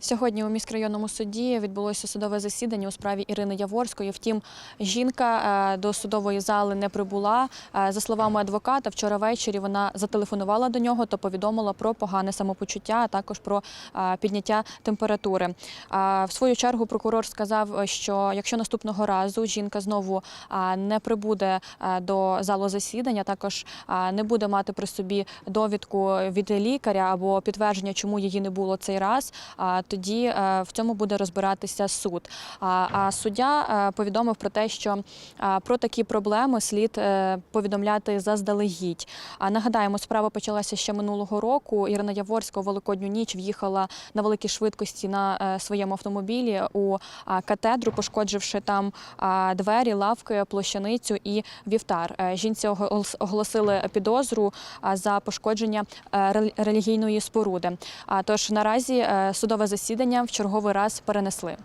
Сьогодні у міськрайонному суді відбулося судове засідання у справі Ірини Яворської. Втім, жінка е, до судової зали не прибула. Е, За словами адвоката, вчора ввечері вона зателефонувала до нього та повідомила про погане самопочуття, а також про е, підняття температури. В свою чергу прокурор сказав, що якщо наступного разу жінка знову не прибуде до залу засідання, також не буде мати при собі довідку від лікаря або підтвердження, чому її не було цей раз. Тоді е, в цьому буде розбиратися суд. А суддя е, повідомив про те, що е, про такі проблеми слід повідомляти заздалегідь. А нагадаємо, справа почалася ще минулого року. Ірина Яворська у великодню ніч в'їхала на великій швидкості на своєму автомобілі у катедру, пошкодживши там двері, лавки, площаницю і вівтар. Жінці оголос- оголосили підозру за пошкодження релігійної споруди. Тож наразі судове засідання в черговий раз перенесли.